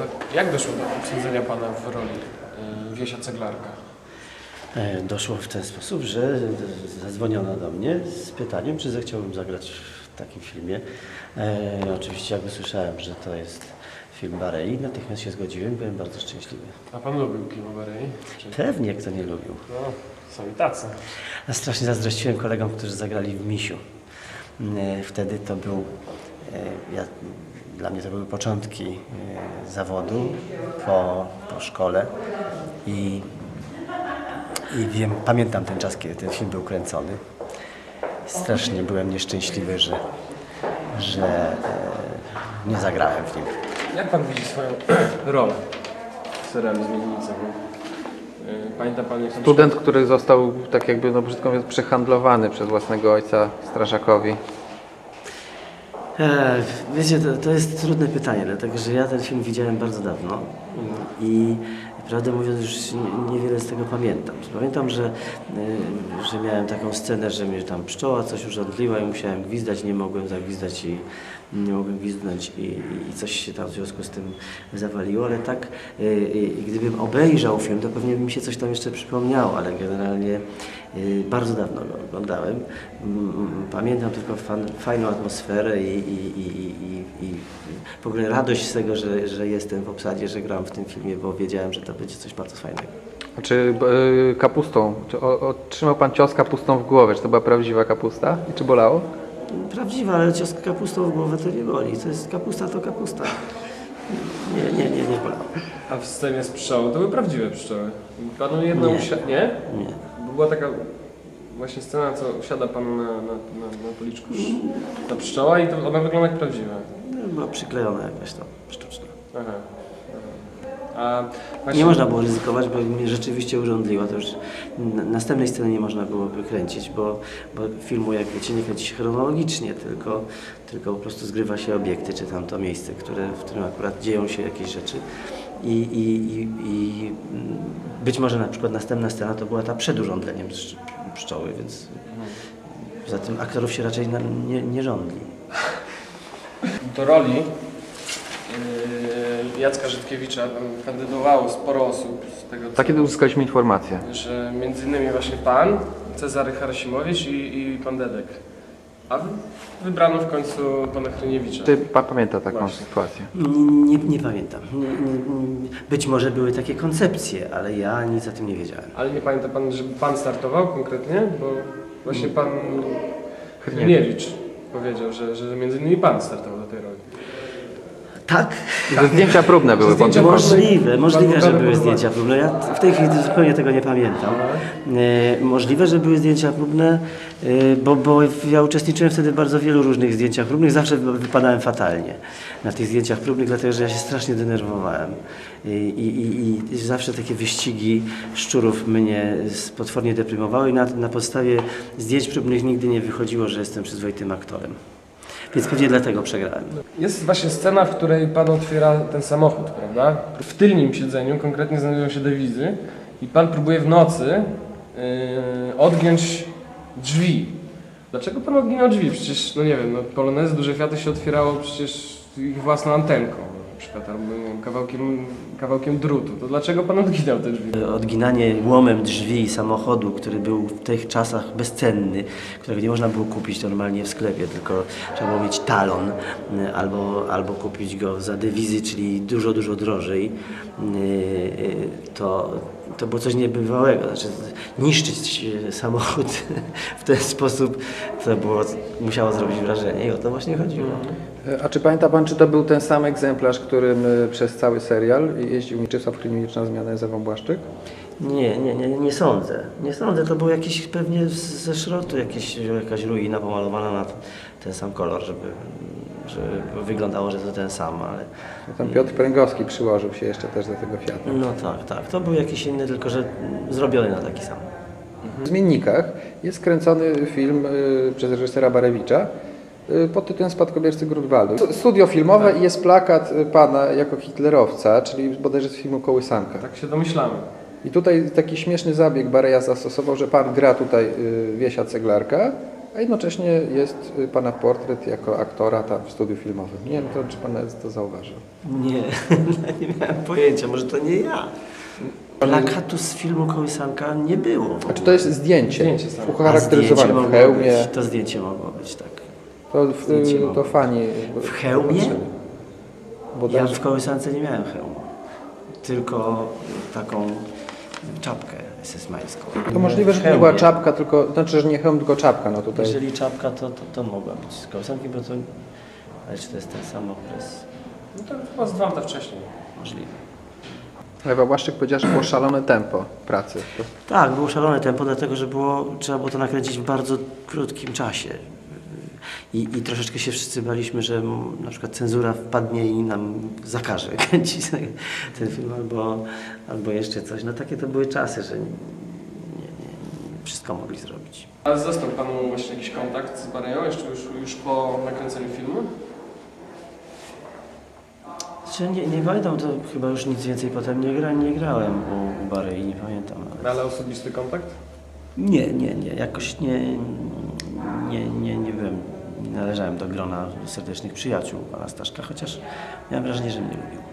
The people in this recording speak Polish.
To jak doszło do obsadzenia Pana w roli y, Wiesia Ceglarka? E, Doszło w ten sposób, że zadzwoniono do mnie z pytaniem, czy zechciałbym zagrać w takim filmie. E, oczywiście jak usłyszałem, że to jest film Barei, natychmiast się zgodziłem, byłem bardzo szczęśliwy. A Pan lubił kino Barei? Czy... Pewnie kto nie lubił. No, są i tacy. A strasznie zazdrościłem kolegom, którzy zagrali w Misiu. E, Wtedy to był, e, ja, dla mnie to były początki e, zawodu po, po szkole i, i wiem, pamiętam ten czas, kiedy ten film był kręcony. Strasznie byłem nieszczęśliwy, że, że e, nie zagrałem w nim. Jak Pan widzi swoją rolę w serialu Zmiennice? Bo, y, Pamięta Pan jak Student, który został, tak jakby, no brzydko mówiąc, przehandlowany przez własnego ojca Strażakowi. E, Wiecie, to, to jest trudne pytanie, dlatego że ja ten film widziałem bardzo dawno i prawdę mówiąc już nie- niewiele z tego pamiętam. Pamiętam, że, e, że miałem taką scenę, że mnie tam pszczoła coś urządliła i musiałem gwizdać, nie mogłem zagwizdać i nie mogłem gwizdnąć i, i coś się tam w związku z tym zawaliło, ale tak e, e, gdybym obejrzał film, to pewnie by mi się coś tam jeszcze przypomniało, ale generalnie bardzo dawno go oglądałem. Pamiętam tylko fan, fajną atmosferę i, i, i, i, i w ogóle radość z tego, że, że jestem w obsadzie, że gram w tym filmie, bo wiedziałem, że to będzie coś bardzo fajnego. A Czy e, kapustą, czy o, otrzymał pan cios kapustą w głowę? Czy to była prawdziwa kapusta i czy bolało? Prawdziwa, ale cios kapustą w głowę to nie boli. To jest kapusta, to kapusta. Nie, nie, nie, nie bolało. A w scenie z pszczołą to były prawdziwe pszczoły. Panu jedna Nie. usia... Nie? Nie. Bo była taka właśnie scena, co usiada Pan na, na, na, na policzku sz- ta pszczoła i to ona wygląda jak prawdziwa. No, była przyklejona jakaś tam sztuczna. Aha. aha. A właśnie... Nie można było ryzykować, bo mnie rzeczywiście urządliła. To już na- następnej sceny nie można byłoby kręcić, bo, bo filmu, jak wiecie, nie kręci się chronologicznie, tylko, tylko po prostu zgrywa się obiekty, czy tam to miejsce, które, w którym akurat dzieją się jakieś rzeczy. I, i, i, i być może na przykład następna scena to była ta przed urządleniem psz- pszczoły, więc poza tym aktorów się raczej nie, nie rządli. Do roli Jacka Żydkiewicza tam kandydowało sporo osób z tego, co, Takie to uzyskaliśmy informacje. że między innymi właśnie Pan, Cezary Harasimowicz i, i Pan Dedek. A wy- wybrano w końcu Pana Hryniewicza. Czy pan pamięta taką Właśnie. sytuację? Nie, nie pamiętam. Nie, nie, być może były takie koncepcje, ale ja nic o tym nie wiedziałem. Ale nie pamięta Pan, żeby Pan startował konkretnie? Bo właśnie Pan. Hryniewicz powiedział, że, że między innymi Pan startował do tej roli. Tak? Że zdjęcia próbne były. Zdjęcia Pan- Możliwe, możliwe, że były zdjęcia próbne. Ja w tej chwili zupełnie tego nie pamiętam. E, możliwe, że były zdjęcia próbne, e, bo, bo ja uczestniczyłem wtedy w bardzo wielu różnych zdjęciach próbnych. Zawsze wy- wypadałem fatalnie na tych zdjęciach próbnych, dlatego że ja się strasznie denerwowałem. I, i, i, zawsze takie wyścigi szczurów mnie potwornie deprymowały i na, na podstawie zdjęć próbnych nigdy nie wychodziło, że jestem przyzwoitym aktorem. Więc pewnie dlatego przegrałem. Jest właśnie scena, w której Pan otwiera ten samochód, prawda? W tylnym siedzeniu konkretnie znajdują się dewizy i Pan próbuje w nocy yy, odgiąć drzwi. Dlaczego Pan odginął drzwi? Przecież, no nie wiem, no, Polonezy, Duże Fiaty się otwierało przecież ich własną antenką nie wiem, kawałkiem, kawałkiem drutu. To dlaczego Pan odginał te drzwi? Odginanie łomem drzwi samochodu, który był w tych czasach bezcenny, którego nie można było kupić normalnie w sklepie, tylko trzeba było mieć talon y, albo, albo kupić go za dewizy, czyli dużo, dużo drożej, y, y, to, to było coś niebywałego. Znaczy, niszczyć samochód w ten sposób to było, musiało zrobić wrażenie i o to właśnie chodziło. A czy pamięta pan, czy to był ten sam egzemplarz, którym y, przez cały serial jeździł Mieczysław Hryniewicz na zmianę z Ewą Błaszczyk? Nie, nie, nie, nie sądzę. Nie sądzę, to był jakiś pewnie ze szrotu jakieś, jakaś ruina pomalowana na ten sam kolor, żeby, żeby wyglądało, że to ten sam, ale No Tam Piotr Pręgowski przyłożył się jeszcze też do tego Fiata. no tak, tak. To był jakiś inny, tylko że zrobiony na taki sam. W Zmiennikach jest kręcony film y, przez reżysera Barewicza y, pod tytułem Spadkobiercy Grunwaldu. Stu- Studio filmowe i jest plakat y, pana jako hitlerowca, czyli bodajże z filmu Kołysanka. Tak się domyślamy. I tutaj taki śmieszny zabieg Bareja zastosował, że pan gra tutaj y, Wiesia Ceglarka, a jednocześnie jest y, pana portret jako aktora tam w studiu filmowym. Nie wiem, to, czy pan to zauważył. Nie, nie miałem pojęcia, może to nie ja. Plakatu z filmu Kołysanka nie było. A czy to jest zdjęcie, Zdjęcie ucharakteryzowane w mogło hełmie? Być, to zdjęcie mogło być, tak. To, w, zdjęcie to fani. W hełmie? Bo Ja w kołysance nie miałem hełmu, tylko taką czapkę esesmańską. to możliwe, że to nie była czapka, tylko, znaczy, że nie hełm, tylko czapka. No tutaj. Jeżeli czapka, to, to, to mogła być z kołysanki, bo to... Ale czy to jest ten sam okres? No to chyba z dwa lata wcześniej. Możliwe. Ewa Błaszczyk powiedziała, że było szalone tempo pracy. Tak, było szalone tempo, dlatego że było, trzeba było to nakręcić w bardzo krótkim czasie. I, I troszeczkę się wszyscy baliśmy, że na przykład cenzura wpadnie i nam zakaże kręcić ten- film albo, albo jeszcze coś. No takie to były czasy, że nie, nie, nie wszystko mogli zrobić. A został panu właśnie jakiś kontakt z Bareją jeszcze już, już po nakręceniu filmu? Znaczy, nie, nie pamiętam, to chyba już nic więcej potem nie, gra, nie grałem u, u Bary i nie pamiętam nawet. Ale osobisty kontakt? Nie, nie, nie. Jakoś nie, nie, nie należałem do grona serdecznych przyjaciół pana Staszka, chociaż miałem wrażenie, że mnie lubił.